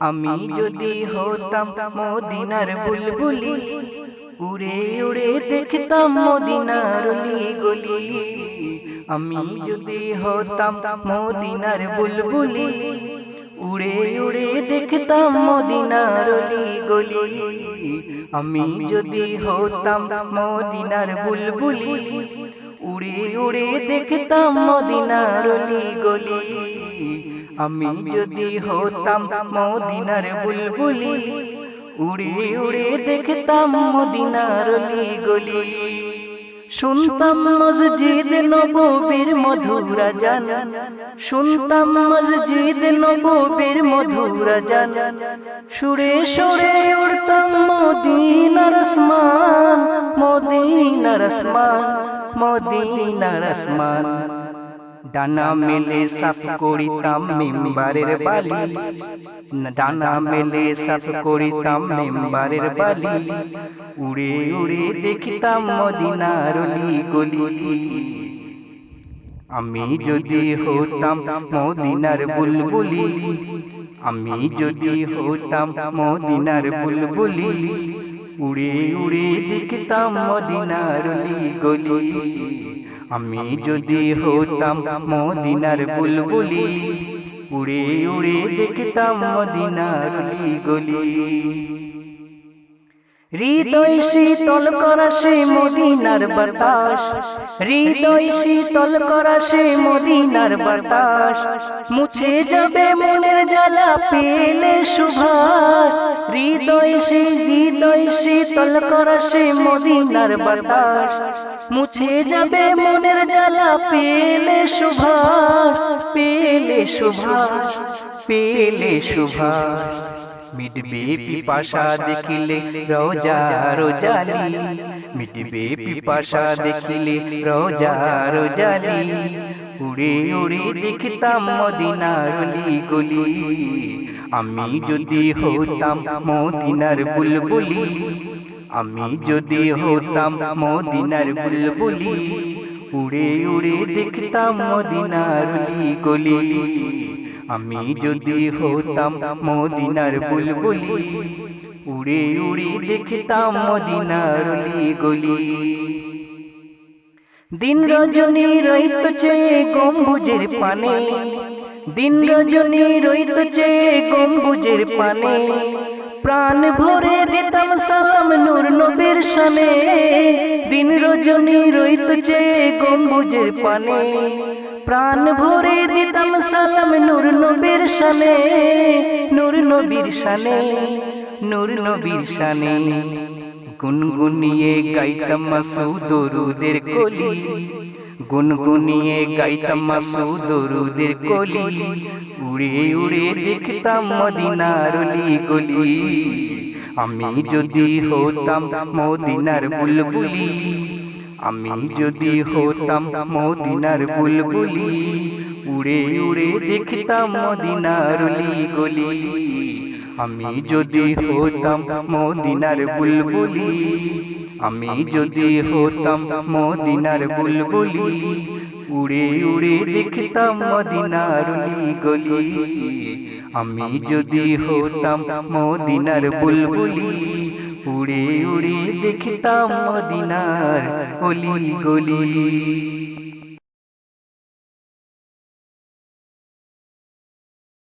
আমি যদি হতাম মদিনার বুলবুলি উড়ে উড়ে দেখতাম মদিনার গলি আমি যদি হতাম মদিনার বুলবুলি উড়ে উড়ে দেখতাম মদিনার গলি আমি যদি হতাম মদিনার বুলবুলি উড়ে উড়ে দেখতাম মদিনার গলি আমি যদি হতাম মদিনার বুলবুলি উড়ে উড়ে দেখতাম মদিনার গলি শুনতাম মসজিদ নববীর মধুরা জান শুনতাম মসজিদ নববীর মধুরা জান সুরে সুরে উড়তাম মদিনার আসমান। মদিনার আসমান। মদিনার আসমান। ডানা মেলে সাফ করিতাম মেম্বারের বালি। ডানা মেলে সাফ করিতাম মেম্বারের বালি। উড়ে উড়ে দেখিতাম মদিনার গলি। আমি যদি হতাম মদিনার বুলবুলি। আমি যদি হতাম মদিনার বুলবুলি। উড়ে উড়ে দেখতাম মদিনার গলি। আমি যদি হতাম মদিনার বুলবুলি উড়ে উড়ে দেখতাম মদিনার গলি হৃদয় শীতল করা সে মদিনার বাতাস। হৃদয় শীতল করা সে মদিনার বাতাস। মুছে যাবে মনের পেলে সুভাষ, হৃদয় সে হৃদয় শীতল মদিনার বাতাস। মুছে যাবে মনের জ্বালা, পেলে সুভাষ পেলে সুভাষ, পেলে মিটবে পিপাসা দেখিলে রোজা রোজালি মিটবে পিপাসা দেখিলে রোজা রোজালি উড়ে উড়ে দেখতাম মদিনার গলি আমি যদি হতাম মদিনার বুলবুলি, আমি যদি হতাম মদিনার বুলবুলি, উড়ে উড়ে দেখতাম মদিনার গলি আমি যদি হতাম মদিনার বুলবুলি উড়ে উড়ে দেখতাম মদিনার গলি দিন রজনী রইত চেয়ে গম্বুজের পানে। দিন রজনী রইত চেয়ে গম্বুজের পানে। প্রাণ ভরে দিতাম সালাম নূর নবীর শানে। দিন রজনী রইত চেয়ে গম্বুজের পানে। প্রাণ ভরে দিতাম সালাম নূর নবীর শানে, নূর নবীর শানে, নূর নবীর শানে। গুনগুনিয়ে গাইতাম মাসুদরুদের কলি, গুনগুনিয়ে গাইতাম মাসুদরুদের কলি। উড়ে উড়ে দেখতাম মদিনার গলি আমি যদি হতাম মদিনার বুলবুলি আমি যদি হতাম মদিনার বুলবুলি উড়ে উড়ে দেখতাম মদিনার গলি আমি যদি হতাম মদিনার বুলবুলি আমি যদি হতাম মদিনার বুলবুলি উড়ে উড়ে দেখতাম মদিনার গলি আমি যদি হতাম মদিনার বুলবুলি। উড়ে উড়ে দেখতাম মদিনার অলি গলি।